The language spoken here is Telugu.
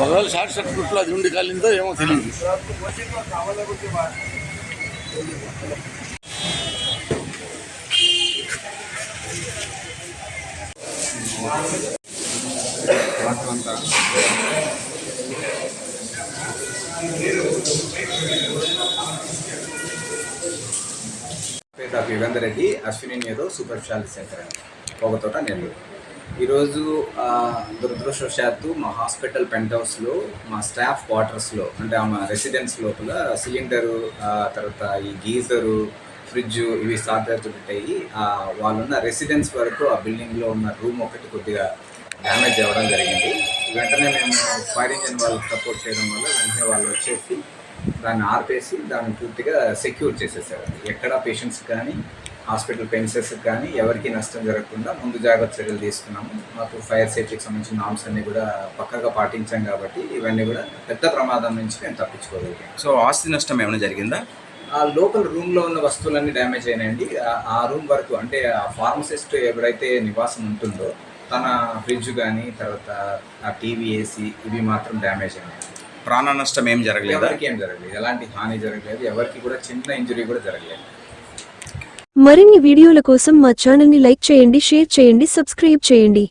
ఒకవేళ షార్ట్ సర్క్యూట్లో అది ఉండి కాలిందో ఏమో తెలియదు పేరు డాక్టర్ యుగంధర్ రెడ్డి అశ్విని ఏదో సూపర్ స్పెషాలిటీ సెంటర్ అండి పొగతోట నెల్లూరు. ఈరోజు దురదృష్టవశాత్తు మా హాస్పిటల్ పెంట్ హౌస్లో మా స్టాఫ్ క్వార్టర్స్లో అంటే మా రెసిడెన్స్ లోపల సిలిండరు తర్వాత ఈ గీజరు ఫ్రిడ్జ్ ఇవి సాధ్యతుంటాయి వాళ్ళున్న రెసిడెన్స్ వరకు ఆ బిల్డింగ్లో ఉన్న రూమ్ ఒకటి కొద్దిగా డ్యామేజ్ అవ్వడం జరిగింది. వెంటనే మేము ఫైర్ ఇంజిన్ వాళ్ళకి సపోర్ట్ చేయడం వల్ల వెంటనే వాళ్ళు వచ్చేసి దాన్ని ఆర్పేసి దాన్ని పూర్తిగా సెక్యూర్ చేసేసారు ఎక్కడ పేషెంట్స్ కానీ హాస్పిటల్ పెన్సెస్ కానీ ఎవరికి నష్టం జరగకుండా ముందు జాగ్రత్త చర్యలు తీసుకున్నాము. మాకు ఫైర్ సేఫ్టీకి సంబంధించిన నామ్స్ అన్ని కూడా పక్కగా పాటించాం కాబట్టి ఇవన్నీ కూడా పెద్ద ప్రమాదం నుంచి మేము తప్పించుకోగలిగాం. సో ఆస్తి నష్టం ఏమైనా జరిగిందా? ఆ లోపల రూమ్లో ఉన్న వస్తువులన్నీ డ్యామేజ్ అయినాయండి. ఆ రూమ్ వరకు అంటే ఆ ఫార్మసిస్ట్ ఎవరైతే నివాసం ఉంటుందో తన ఫ్రిడ్జ్ కానీ తర్వాత ఆ టీవీ ఏసీ ఇవి మాత్రం డ్యామేజ్ అయినాయి ప్రాణ నష్టం ఏం జరగలేదా? ఎవరికి ఏం జరగలేదు. ఎలాంటి హాని జరగలేదు. ఎవరికి కూడా చిన్న ఇంజరీ కూడా జరగలేదు. మరిన్ని వీడియోల కోసం మా ఛానల్ని లైక్ చేయండి షేర్ చేయండి సబ్స్క్రైబ్ చేయండి.